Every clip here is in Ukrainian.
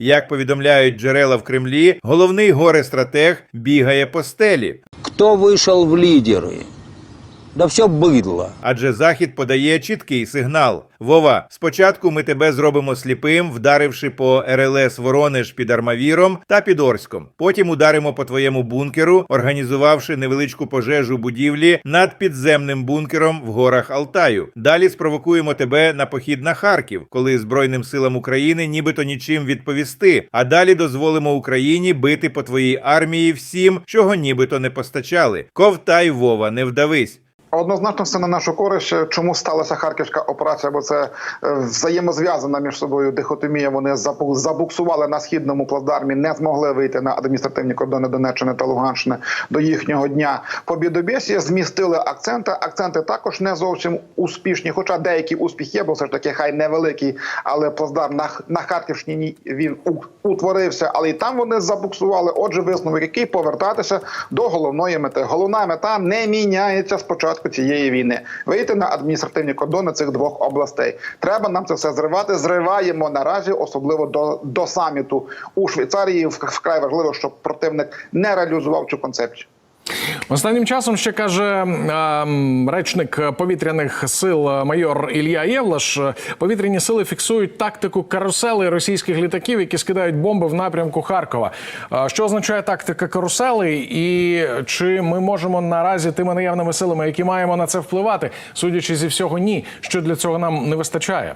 Як повідомляють джерела в Кремлі, головний горе-стратег бігає по стелі. Хто вийшов в лидеры? Да все быдло. Адже захід подає чіткий сигнал: Вова, спочатку ми тебе зробимо сліпим, вдаривши по РЛС Воронеж під Армавіром та під Орськом. Потім ударимо по твоєму бункеру, організувавши невеличку пожежу будівлі над підземним бункером в горах Алтаю. Далі спровокуємо тебе на похід на Харків, коли Збройним силам України нібито нічим відповісти. А далі дозволимо Україні бити по твоїй армії всім, чого нібито не постачали. Ковтай, Вова, не вдавись. Однозначно все на нашу користь. Чому сталася харківська операція? Бо це е, взаємозв'язана між собою дихотомія. Вони забуксували на східному плацдармі, не змогли вийти на адміністративні кордони Донеччини та Луганщини до їхнього дня побідобєсі. Змістили акценти. Акценти також не зовсім успішні, хоча деякі успіх є, бо все ж таки хай невеликий, але плацдарм на, на Харківщині він утворився, але і там вони забуксували. Отже, висновок, який повертатися до головної мети. Головна мета не міняється з початку цієї війни. Вийти на адміністративні кордони цих двох областей. Треба нам це все зривати. Зриваємо наразі, особливо до, до саміту у Швейцарії. Вк- Вкрай важливо, щоб противник не реалізував цю концепцію. Останнім часом ще каже речник повітряних сил е, майор Ілля Євлаш. е, Повітряні сили фіксують тактику карусели російських літаків, які скидають бомби в напрямку Харкова. Е, Що означає тактика каруселей, і чи ми можемо наразі тими наявними силами, які маємо на це впливати, судячи зі всього, ні, що для цього нам не вистачає?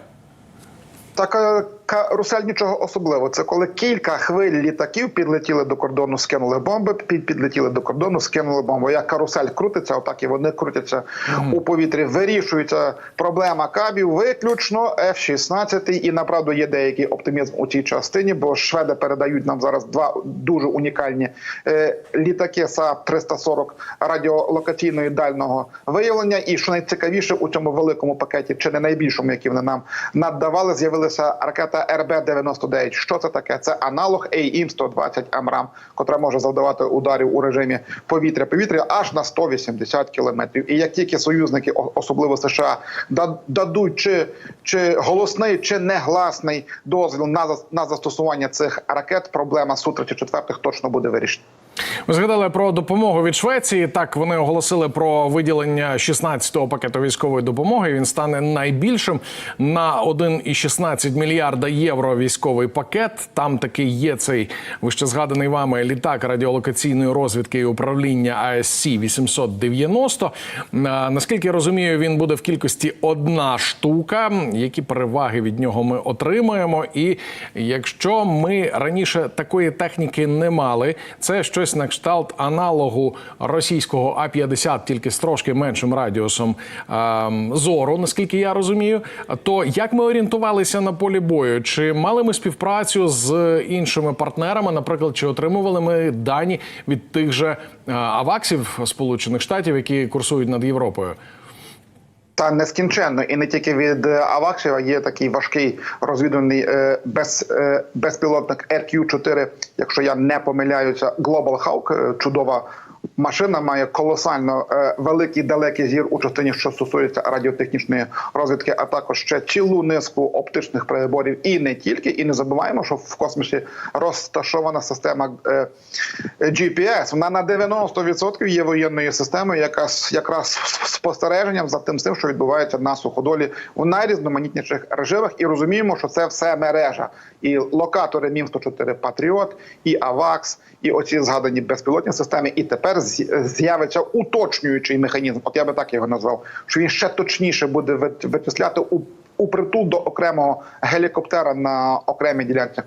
Така карусель нічого особливого. Це коли кілька хвиль літаків підлетіли до кордону, скинули бомби, під, підлетіли до кордону, скинули бомби. Як карусель крутиться, отак і вони крутяться у повітрі. Вирішується проблема кабів виключно F-16. І направду є деякий оптимізм у цій частині, бо шведи передають нам зараз два дуже унікальні е, літаки САП 340 радіолокаційної дального виявлення. І що найцікавіше у цьому великому пакеті, чи не найбільшому, який вони нам надавали, з'явилася ракета РБ-99. Що це таке? Це аналог AIM-120 Амрам, котра може завдавати ударів у режимі повітря-повітря аж на 180 кілометрів. І як тільки союзники, особливо США, да- дадуть чи, чи голосний, чи негласний дозвіл на на застосування цих ракет, проблема Су-34 точно буде вирішена. Ви згадали про допомогу від Швеції. Так вони оголосили про виділення 16-го пакету військової допомоги. Він стане найбільшим на 1,16 мільярда євро. Військовий пакет. Там таки є цей вище згаданий вами літак радіолокаційної розвідки і управління АСС 890. А, Наскільки я розумію, він буде в кількості одна штука. Які переваги від нього ми отримаємо? І якщо ми раніше такої техніки не мали, це щось на кшталт аналогу російського А-50, тільки з трошки меншим радіусом ем, зору, наскільки я розумію. То як ми орієнтувалися на полі бою? Чи мали ми співпрацю з іншими партнерами? Наприклад, чи отримували ми дані від тих же е, аваксів Сполучених Штатів, які курсують над Європою? Та нескінченно, і не тільки від Авакшева є такий важкий розвідуваний е, без, е, безпілотник RQ-4, якщо я не помиляюся, Global Hawk, е, чудова машина, має колосально е, великий далекий зір у частині, що стосується радіотехнічної розвідки, а також ще цілу низку оптичних приборів, і не тільки. І не забуваємо, що в космосі розташована система е, GPS. Вона на 90% є воєнною системою, яка якраз спостереженням за тим, що відбувається на суходолі у найрізноманітніших режимах, і розуміємо, що це все мережа. І локатори Мім 104 Патріот, і АВАКС, і оці згадані безпілотні системи. І тепер з'явиться уточнюючий механізм. От я би так його назвав, що він ще точніше буде ви- вичисляти у, у притул до окремого гелікоптера на окремій ділянці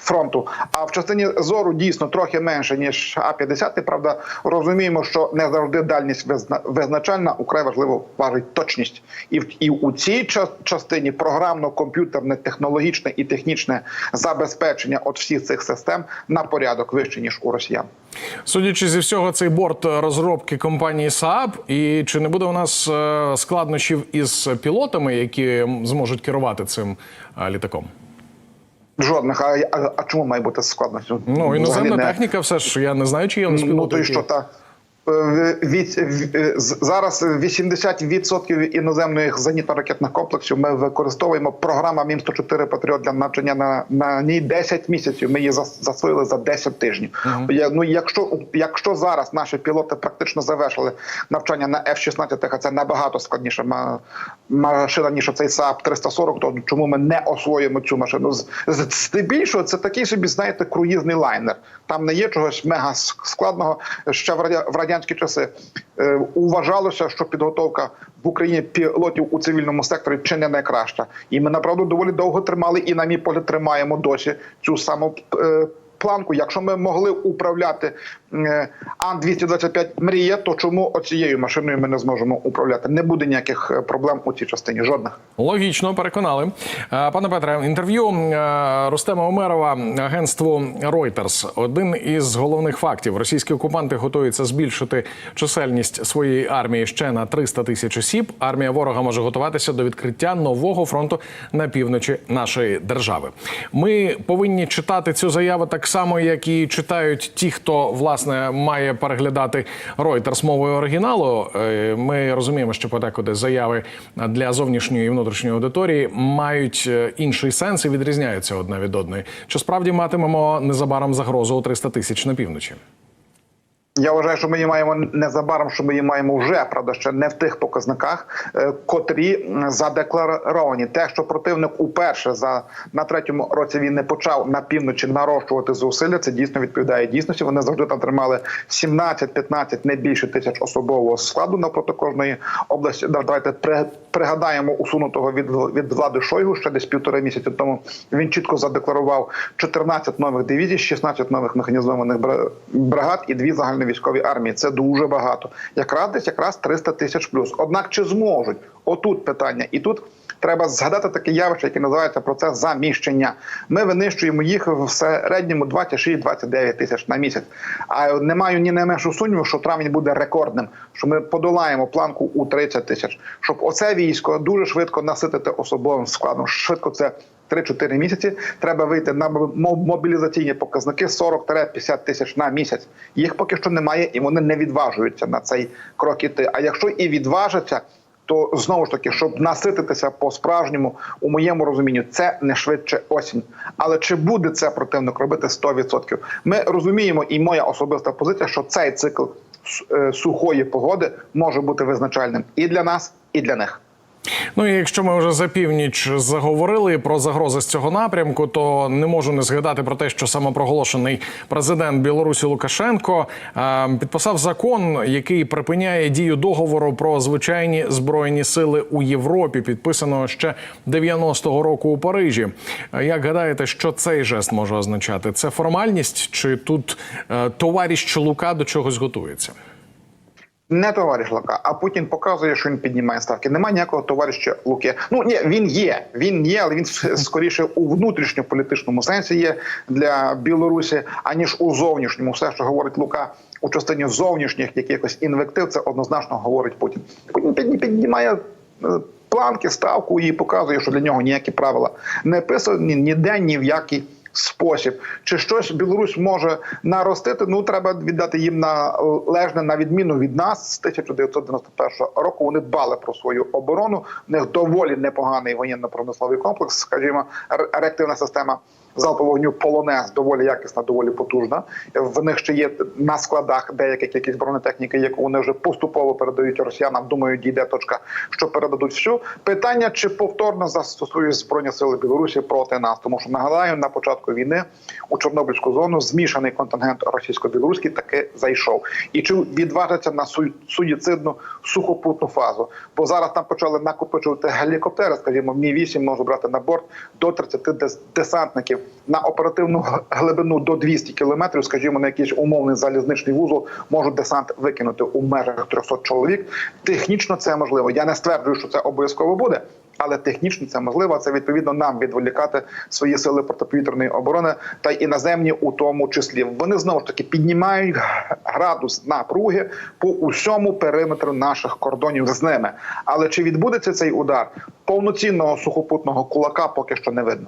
фронту. А в частині зору дійсно трохи менше ніж А-50. Правда, розуміємо, що не завжди дальність визна- визначальна, украй важливо важить точність. І в і у цій ча- частині програмно-комп'ютерне, технологічне і технічне забезпечення от всіх цих систем на порядок вище ніж у росіян. Судячи зі всього, цей борт розробки компанії Saab, і чи не буде у нас е, складнощів із пілотами, які зможуть керувати цим е, літаком? Жодних. А, а, а чому має бути складно? Ну іноземна техніка, все ж я не знаю, чи є у нас Ну то і що та зараз 80% іноземних зенітно-ракетних комплексів ми використовуємо. Програма Мім 104 Патріот для навчання на, на ній 10 місяців. Ми її засвоїли за 10 тижнів. Я, ну, якщо, якщо зараз наші пілоти практично завершили навчання на F-16, а це набагато складніша машина, ніж цей Saab 340, то чому ми не освоїмо цю машину? Здебільшого це такий собі, знаєте, круїзний лайнер. Там не є чогось мега складного. Ще в радя- в радянські часи е, вважалося, що підготовка в Україні пілотів у цивільному секторі чи не найкраща. І ми направду доволі довго тримали, і на мій погляд тримаємо досі цю саму. Планку, якщо ми могли управляти е, Ан-225 мрія, то чому оцією машиною ми не зможемо управляти? Не буде ніяких е, проблем у цій частині. Жодних. Логічно, переконали. Е, Пане Петре, інтерв'ю е, Рустема Умерова агентству Reuters. Один із головних фактів: російські окупанти готуються збільшити чисельність своєї армії ще на 300 тисяч осіб. Армія ворога може готуватися до відкриття нового фронту на півночі нашої держави. Ми повинні читати цю заяву так само, як і читають ті, хто власне має переглядати Reuters мовою оригіналу. Е, Ми розуміємо, що подекуди заяви для зовнішньої і внутрішньої аудиторії мають е, інший сенс і відрізняються одна від одної. Чи справді матимемо незабаром загрозу у 300 тисяч на півночі? Я вважаю, що ми її маємо незабаром, що ми її маємо вже, правда, ще не в тих показниках, е, котрі задекларовані. Те, що противник уперше за на третьому році війни почав на півночі нарощувати зусилля, це дійсно відповідає дійсності. Вони завжди там тримали 17-15, не більше тисяч особового складу навпроти кожної області. Да, Давайте при- пригадаємо усунутого від від влади Шойгу ще десь півтори місяці тому. Він чітко задекларував 14 нових дивізій, 16 нових механізованих бригад і дві загальновійськові армії. Це дуже багато. Якраз десь якраз 300 тисяч плюс. Однак чи зможуть? Отут питання, і тут. Треба згадати таке явище, яке називається процес заміщення. Ми винищуємо їх в середньому 26-29 тисяч на місяць. А не маю ні найменшу сумніву, що травень буде рекордним, що ми подолаємо планку у 30 тисяч. Щоб оце військо дуже швидко наситити особовим складом. Швидко це 3-4 місяці. Треба вийти на мобілізаційні показники 40-50 тисяч на місяць. Їх поки що немає, і вони не відважуються на цей крок іти. А якщо і відважаться, то знову ж таки, щоб насититися по-справжньому, у моєму розумінні, це не швидше осінь. Але чи буде це противник робити 100%? Ми розуміємо, і моя особиста позиція, що цей цикл е, сухої погоди може бути визначальним і для нас, і для них. Ну і якщо ми вже за північ заговорили про загрози з цього напрямку, то не можу не згадати про те, що самопроголошений президент Білорусі Лукашенко е, підписав закон, який припиняє дію договору про звичайні збройні сили у Європі, підписаного ще 90-го року у Парижі. Е, Як гадаєте, що цей жест може означати? Це формальність, чи тут е, товариш Лука до чогось готується? Не товариш Лука, а Путін показує, що він піднімає ставки. Немає ніякого товариша Луки. Ну ні, він є. Він є, але він скоріше у внутрішньополітичному сенсі є для Білорусі, аніж у зовнішньому. Все, що говорить Лука у частині зовнішніх якихось інвектив, це однозначно говорить Путін. Путін підні- піднімає. е, Планки, ставку і показує, що для нього ніякі правила не писані ніде, ні в який спосіб. Чи щось Білорусь може наростити? Ну треба віддати їм належне на відміну від нас з 1991 року. Вони дбали про свою оборону. У них доволі непоганий воєнно-промисловий комплекс. Скажімо, реактивна система залпового вогню полонез доволі якісна, доволі потужна. В них ще є на складах деяка кількість бронетехніки, яку вони вже поступово передають росіянам. Думаю, дійде точка, що передадуть всю. Питання чи повторно застосують збройні сили Білорусі проти нас, тому що нагадаю, на початку війни у Чорнобильську зону змішаний контингент російсько-білоруський таки зайшов. І чи відважаться на су- суїцидну сухопутну фазу? Бо зараз там почали накопичувати гелікоптери, скажімо, мі 8 може брати на борт до 30 дес- десантників на оперативну глибину до 200 кілометрів, скажімо, на якийсь умовний залізничний вузол можуть десант викинути у межах 300 чоловік. Технічно це можливо. Я не стверджую, що це обов'язково буде. Але технічно це можливо. Це відповідно нам відволікати свої сили протиповітряної оборони та іноземні у тому числі. Вони знову ж таки піднімають градус напруги по усьому периметру наших кордонів з ними. Але чи відбудеться цей удар повноцінного сухопутного кулака, поки що не видно.